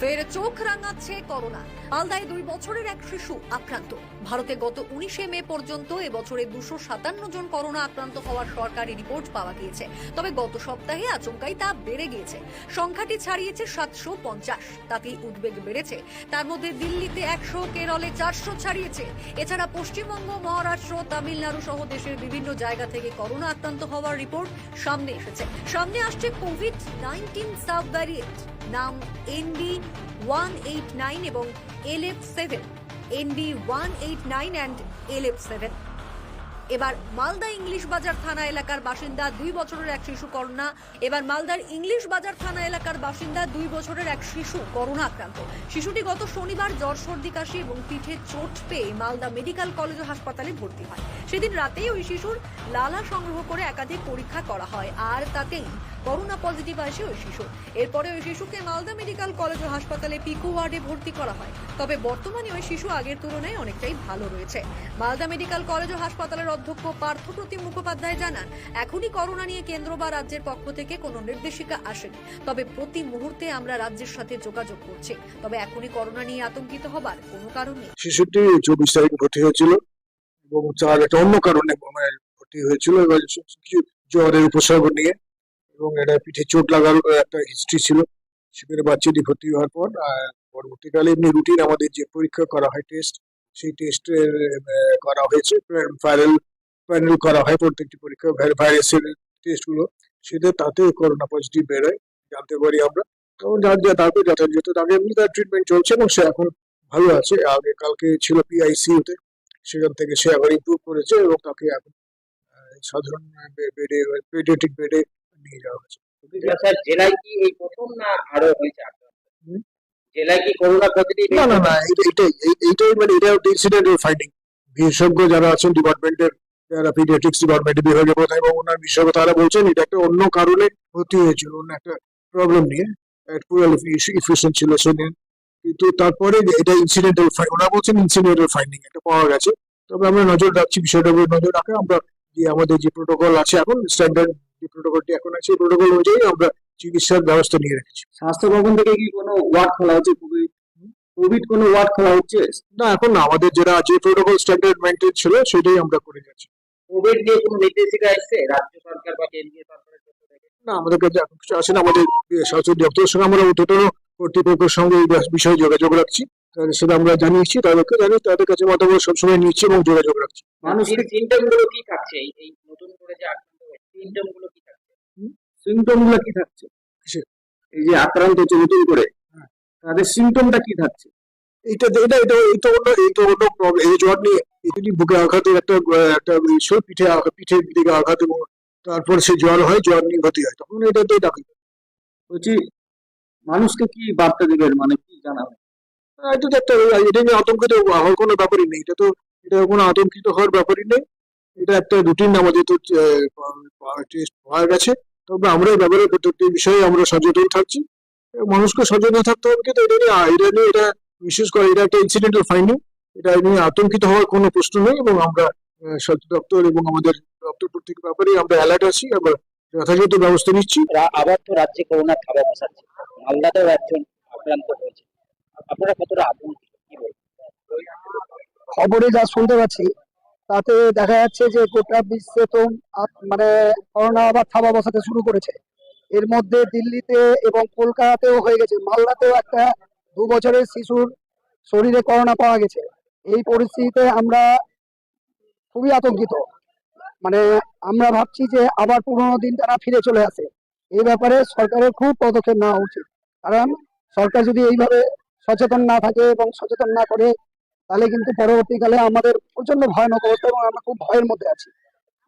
ফের চোখ রাঙাচ্ছে করোনা। মালদায় দুই বছরের এক শিশু আক্রান্ত। ভারতে গত উনিশে মে পর্যন্ত এবছরে দুশো সাতান্ন জন করোনা আক্রান্ত হওয়ার সরকারি রিপোর্ট পাওয়া গিয়েছে। তবে গত সপ্তাহে আচমকাই তা বেড়ে গিয়েছে। সংখ্যাটি ছাড়িয়েছে সাতশো পঞ্চাশ। তাতেই উদ্বেগ বেড়েছে। তার মধ্যে দিল্লিতে একশো, কেরলে চারশো ছাড়িয়েছে। এছাড়া পশ্চিমবঙ্গ, মহারাষ্ট্র, তামিলনাড়ু সহ দেশের বিভিন্ন জায়গা থেকে করোনা আক্রান্ত হওয়ার রিপোর্ট সামনে এসেছে। সামনে আসছে কোভিড নাইন্টিন সাব ভ্যারিয়েন্ট নাম এনডি ওয়ান এইট নাইন এবং LF seven ND one eight nine and LF seven এবার মালদা ইংলিশ বাজার থানা এলাকার বাসিন্দা, দুই বছরের এক শিশু করোনা। এবার মালদার ইংলিশ বাজার থানা এলাকার বাসিন্দা, দুই বছরের এক শিশু করোনা আক্রান্ত। শিশুটি গত শনিবার জ্বর, সর্দি, কাশি এবং পিঠে চোট পেয়ে মালদা মেডিকেল কলেজ ও হাসপাতালে ভর্তি হয়। সেদিন রাতেই ওই শিশুর লালা সংগ্রহ করে একাধিক পরীক্ষা করা হয় আর তাতেই করোনা পজিটিভ আসে ওই শিশু। এরপরে ওই শিশুকে মালদা মেডিকেল কলেজ ও হাসপাতালে পিকো ওয়ার্ডে ভর্তি করা হয়। তবে বর্তমানে ওই শিশু আগের তুলনায় অনেকটাই ভালো রয়েছে। মালদা মেডিকেল কলেজ ও হাসপাতালের অধ্যক্ষ পার্থপ্রতিম মুখোপাধ্যায় জানান, এখনই করোনা নিয়ে কেন্দ্র বা রাজ্যের পক্ষ থেকে কোনো নির্দেশিকা আসেনি। তবে প্রতি মুহূর্তে আমরা রাজ্যের সাথে যোগাযোগ করছি। তবে এখনই করোনা নিয়ে আতঙ্কিত হবার কোনো কারণ নেই। শিশুটি চব্বিশ তারিখ ভর্তি হয়েছিল এবং তার একটা অন্য কারণে ভর্তি হয়েছিল। জ্বরের উপসর্গ নিয়ে এবং এটা পিঠে চোট লাগার একটা হিস্ট্রি ছিল। সেখানে বাচ্চাটি ভর্তি হওয়ার পর পরবর্তীকালে এমনি রুটিন আমাদের যে পরীক্ষা করা হয় টেস্ট সেই টেস্টের করা হয়েছে। ভাইরাল প্যানেল করা হয় প্রত্যেকটি পরীক্ষা ভাইরাসের টেস্টগুলো সেটা তাতে করোনা পজিটিভ বেরোয় জানতে পারি আমরা। তখন যার যা তারপর যথাযথ তাকে এমনি তার ট্রিটমেন্ট চলছে এবং সে এখন ভালো আছে। আগে কালকে ছিল পিআইসিউতে সেখান থেকে সে আবার ইমপ্রুভ করেছে এবং তাকে এখন সাধারণ বেডে পেডিয়াট্রিক বেডে নিয়ে যাওয়া হয়েছে। জেলায় কি এই প্রথম না আরও হয়েছে জেলায় কি করোনা পজিটিভ না না না এটা- এটাই এই- এইটাই মানে এটা ইনসিডেন্টাল ফাইন্ডিং বিশেষজ্ঞ যারা আছেন ডিপার্টমেন্টের যারা পিডিয়াট্রিক্স ডিপার্টমেন্টের বিভাগীয় প্রধান এবং ওনার বিশেষজ্ঞ তারা বলছেন এটা একটা অন্য কারণে ভর্তি হয়েছিল অন্য একটা প্রবলেম নিয়ে। পুরো ইফিসিয়েন্ট ছিল সেদিন কিন্তু তারপরে এটা ইনসিডেন্টাল ওনারা বলছেন ইনসিডেন্টাল ফাইন্ডিং এটা পাওয়া গেছে। তবে আমরা নজর রাখছি বিষয়টার উপর নজর রাখে আমরা যে আমাদের যে প্রোটোকল আছে এখন স্ট্যান্ডার্ড যে প্রোটোকলটি এখন আছে প্রোটোকল অনুযায়ী আমরা চিকিৎসার ব্যবস্থা নিয়ে রেখেছি। স্বাস্থ্য ভবন থেকে কি কোনো ওয়ার্ড খোলা হচ্ছে? কোভিড কোভিড কোনো ওয়ার্ড খোলা হচ্ছে? না এখন না আমাদের যেটা যে প্রোটোকল স্ট্যান্ডার্ড মেনটেন ছিল সেটাই আমরা করে যাচ্ছি। কোভিড নিয়ে কোনো নির্দেশিকা এসছে? রাজ্য সরকার বা কেন্দ্রীয় সরকারের পক্ষ থেকে? না আমাদের আসেন স্বাস্থ্য দপ্তরের সঙ্গে আমরা উদ্বোধন কর্তৃপক্ষের সঙ্গে এই বিষয়ে যোগাযোগ রাখছি। তাদের সেটা আমরা জানিয়েছি তাদেরকে জানি তাদের কাছে মতামত সবসময় নিচ্ছি এবং যোগাযোগ রাখছি। মানুষের সিমটমগুলো কি থাকছে এই নতুন করে যে আক্রান্ত সিমটমগুলো কি থাকছে সিমটমগুলো কি থাকছে এই যে আক্রান্ত হচ্ছে নতুন করে। হ্যাঁ। তাদের সিমটমটা কি থাকছে এইটা এটা এটা এটা অন্য এইটা অন্য প্রবলেম এই জ্বর নিয়ে এটি বুকে আঘাতের একটা একটা ইস্যু পিঠে পিঠের দিকে আঘাত এবং তারপর সে জ্বর হয় জ্বর নিয়ে ভর্তি হয়। তখন এটাতে ডাক্তার বলছি, মানুষকে কি বার্তা দিবেন? মানে কি জানাবেন? এটা তো একটা, এটা নিয়ে আতঙ্কিত হওয়ার কোনো ব্যাপারই নেই। এটা তো, এটা কোনো আতঙ্কিত হওয়ার ব্যাপারই নেই। এটা একটা রুটিন আমাদের তো টেস্ট হয়ে গেছে। তবে আমরা এই ব্যাপারে প্রত্যেকটি বিষয়ে আমরা সচেতন থাকছি। মানুষকে সচেতন থাকতে হবে কিন্তু এটা নিয়ে এটা নিয়ে এটা, বিশেষ করে এটা একটা ইনসিডেন্টাল ফাইন্ডিং এটা নিয়ে আতঙ্কিত হওয়ার কোনো প্রশ্ন নেই এবং আমরা স্বাস্থ্য দপ্তর এবং আমাদের দপ্তর প্রত্যেক ব্যাপারে আমরা অ্যালার্ট আছি আমরা যথাযথ ব্যবস্থা নিচ্ছি। আবার তো রাজ্যে করোনা থাবা বসাচ্ছে মালদাতেও একজন আক্রান্ত হয়েছে। আপনারা কতটা আতঙ্কিত কি খবরে যা শুনতে পাচ্ছি তাতে দেখা যাচ্ছে যে গোটা বিশ্বে তো মানে করোনা আবার থাবা বসাতে শুরু করেছে। এর মধ্যে দিল্লিতে এবং কলকাতাতেও হয়ে গেছে। মালদাতেও একটা দু বছরের শিশুর শরীরে করোনা পাওয়া গেছে। এই পরিস্থিতিতে আমরা খুবই আতঙ্কিত। মানে আমরা ভাবছি যে আবার পুরোনো দিন তারা ফিরে চলে আসে। এই ব্যাপারে সরকারের খুব পদক্ষেপ নেওয়া উচিত। কারণ সরকার যদি এইভাবে সচেতন না থাকে এবং সচেতন না করে তাহলে কিন্তু পরবর্তীকালে আমাদের প্রচণ্ড ভয়ানক অবস্থা এবং আমরা খুব ভয়ের মধ্যে আছি।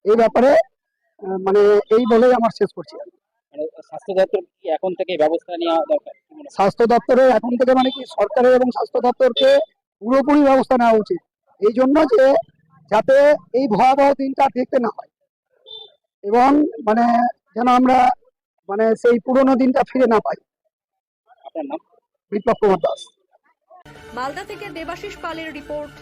এই ব্যাপারে মানে এই বলেই আমার শেষ করছি। মানে স্বাস্থ্য দপ্তর এখন থেকে ব্যবস্থা নেওয়া দরকার? স্বাস্থ্য দপ্তরের এখন থেকে মানে কি সরকারের এবং স্বাস্থ্য দপ্তরকে পুরোপুরি ব্যবস্থা নেওয়া উচিত। এই জন্য যে যাতে এই ভয়াবহ দিনটা দেখতে না হয়। এবং মানে যেন আমরা মানে সেই পুরনো দিনটা ফিরে না পাই। বিপ্লব কুমার দাস। মালদা থেকে দেবাশিস পালের রিপোর্ট।